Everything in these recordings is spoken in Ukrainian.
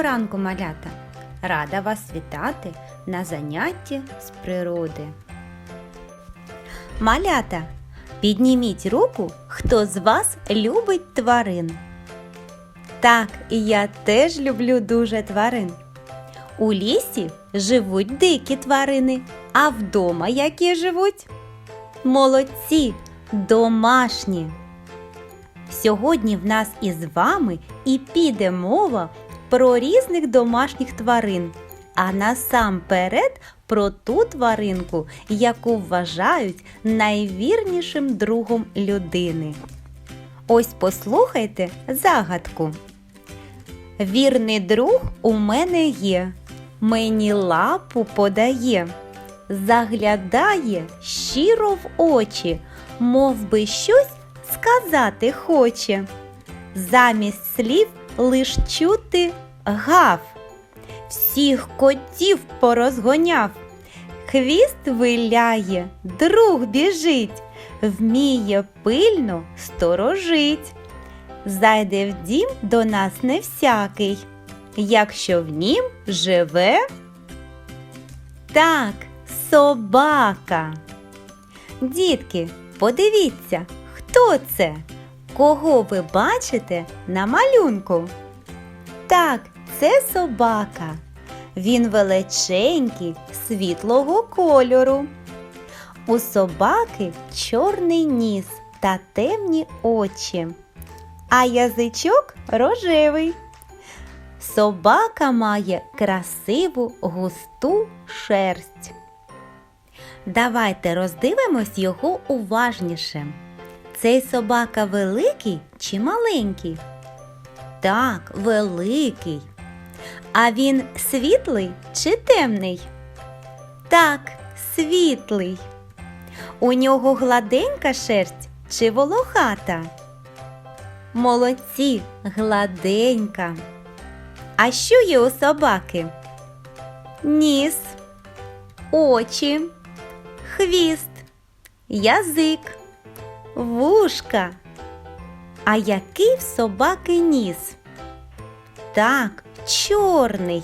Доброго ранку, малята! Рада вас вітати на занятті з природи. Малята, підніміть руку, хто з вас любить тварин. Так, і я теж люблю дуже тварин. У лісі живуть дикі тварини, а вдома які живуть? Молодці, домашні. Сьогодні в нас із вами і піде мова про різних домашніх тварин, а насамперед про ту тваринку, яку вважають найвірнішим другом людини. Ось послухайте загадку. Вірний друг у мене є, мені лапу подає, заглядає щиро в очі, мов би щось сказати хоче. Замість слів лиш чути гав. Всіх котів порозгоняв. Хвіст виляє, друг біжить, вміє пильно сторожить. Зайде в дім до нас не всякий, якщо в нім живе. Так, собака. Дітки, подивіться, хто це? Кого ви бачите на малюнку? Так, це собака. Він величенький, світлого кольору. У собаки чорний ніс та темні очі, а язичок рожевий. Собака має красиву густу шерсть. Давайте роздивимось його уважніше. Цей собака великий чи маленький? Так, великий. А він світлий чи темний? Так, світлий. У нього гладенька шерсть чи волохата? Молодці, гладенька. А що є у собаки? Ніс, очі, хвіст, язик, вушка. А який в собаки ніс? Так, чорний.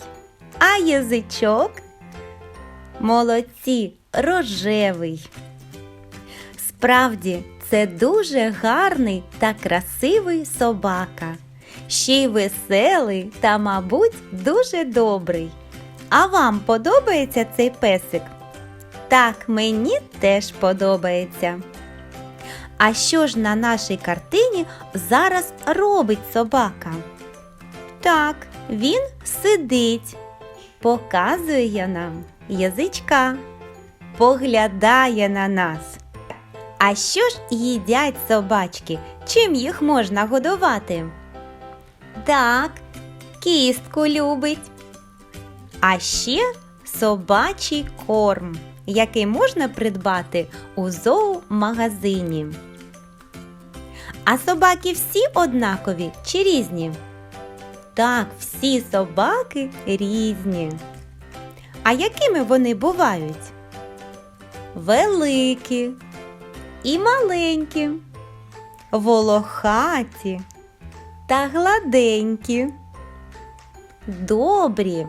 А язичок? Молодці, рожевий. Справді, це дуже гарний та красивий собака. Ще й веселий та, мабуть, дуже добрий. А вам подобається цей песик? Так, мені теж подобається. А що ж на нашій картині зараз робить собака? Так, він сидить, показує нам язичка, поглядає на нас. А що ж їдять собачки? Чим їх можна годувати? Так, кістку любить. А ще собачий корм, який можна придбати у зоомагазині. А собаки всі однакові чи різні? Так, всі собаки різні. А якими вони бувають? Великі і маленькі, волохаті та гладенькі, добрі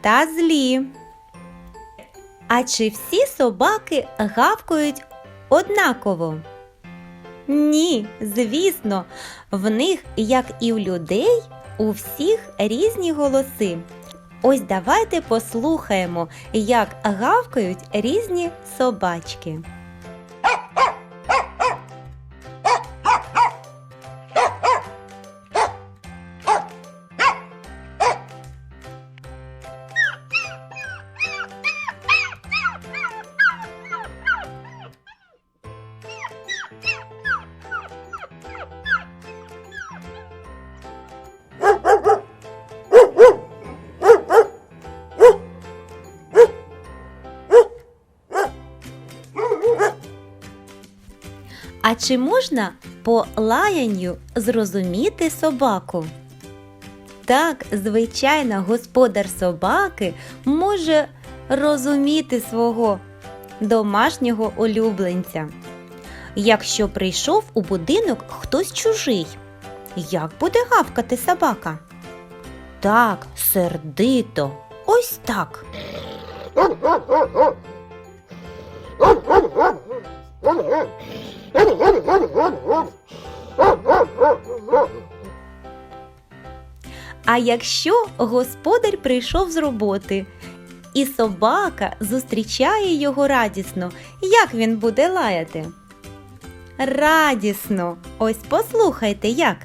та злі. А чи всі собаки гавкають однаково? Ні, звісно, в них, як і в людей, у всіх різні голоси. Ось давайте послухаємо, як гавкають різні собачки. А чи можна по лаянню зрозуміти собаку? Так, звичайно, господар собаки може розуміти свого домашнього улюбленця. Якщо прийшов у будинок хтось чужий, як буде гавкати собака? так сердито. Ось так. А якщо господар прийшов з роботи, і собака зустрічає його радісно, як він буде лаяти? Радісно! Ось послухайте як.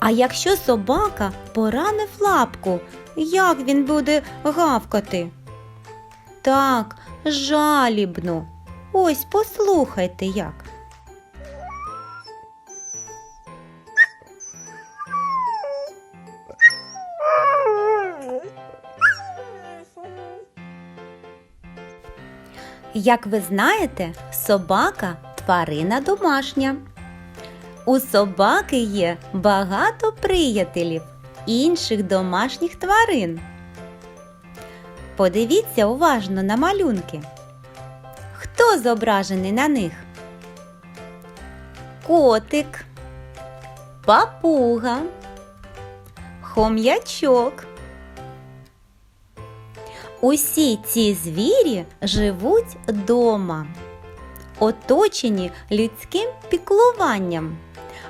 А якщо собака поранив лапку, як він буде гавкати? Так, жалібно. Ось послухайте як. Як ви знаєте, собака тварина домашня. У собаки є багато приятелів, інших домашніх тварин. Подивіться уважно на малюнки. Хто зображений на них? Котик, папуга, хом'ячок. Усі ці звірі живуть дома, оточені людським піклуванням.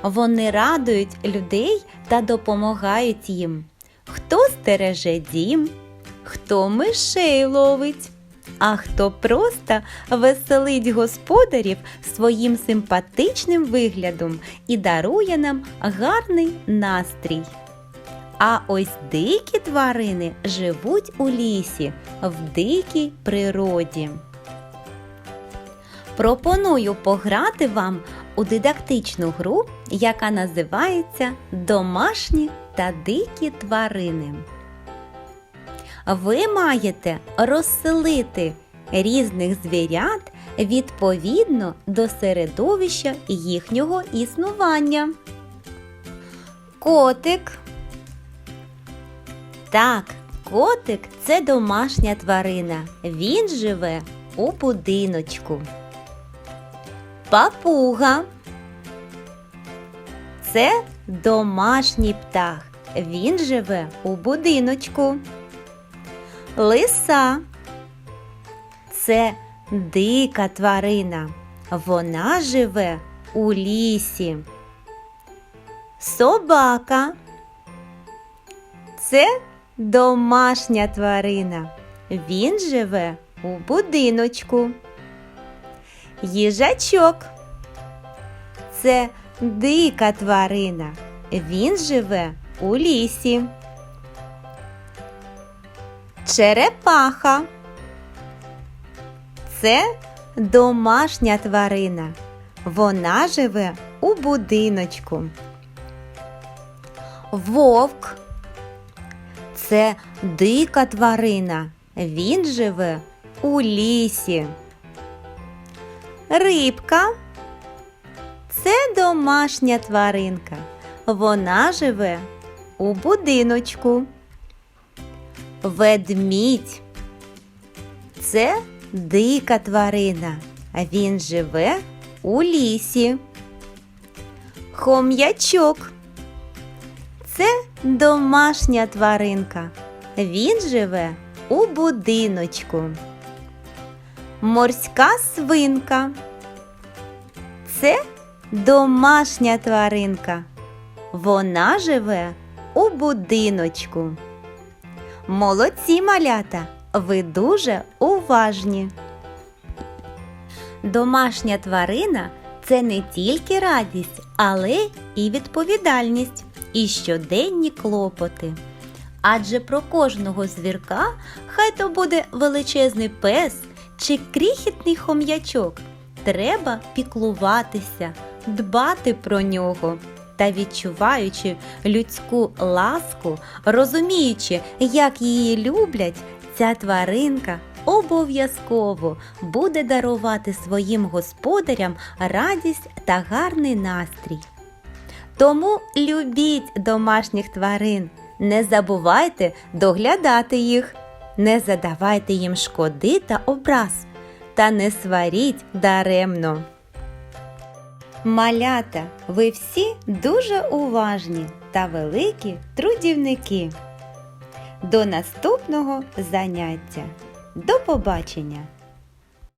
Вони радують людей та допомагають їм. Хто стереже дім, хто мишей ловить, а хто просто веселить господарів своїм симпатичним виглядом і дарує нам гарний настрій. А ось дикі тварини живуть у лісі, в дикій природі. Пропоную пограти вам у дидактичну гру, яка називається Домашні та дикі тварини. Ви маєте розселити різних звірят відповідно до середовища їхнього існування. Котик. Так, котик це домашня тварина. Він живе у будиночку. Папуга. Це домашній птах. Він живе у будиночку. Лиса. Це дика тварина. Вона живе у лісі. Собака. Це домашня тварина. Він живе у будиночку. Їжачок. Це дика тварина. Він живе у лісі. Черепаха. Це домашня тварина. Вона живе у будиночку. Вовк. Це дика тварина. Він живе у лісі. Рибка це домашня тваринка. Вона живе у будиночку. Ведмідь це дика тварина. Він живе у лісі. Хом'ячок це домашня тваринка. Він живе у будиночку. Морська свинка. Це домашня тваринка. Вона живе у будиночку. Молодці малята, ви дуже уважні. Домашня тварина це не тільки радість, але і відповідальність, і щоденні клопоти. Адже про кожного звірка хай то буде величезний пес чи крихітний хом'ячок. Треба піклуватися, дбати про нього. Та відчуваючи людську ласку, розуміючи, як її люблять, ця тваринка обов'язково буде дарувати своїм господарям радість та гарний настрій. Тому любіть домашніх тварин, не забувайте доглядати їх, не задавайте їм шкоди та образ, та не сваріть даремно. Малята, ви всі дуже уважні та великі трудівники. До наступного заняття. До побачення!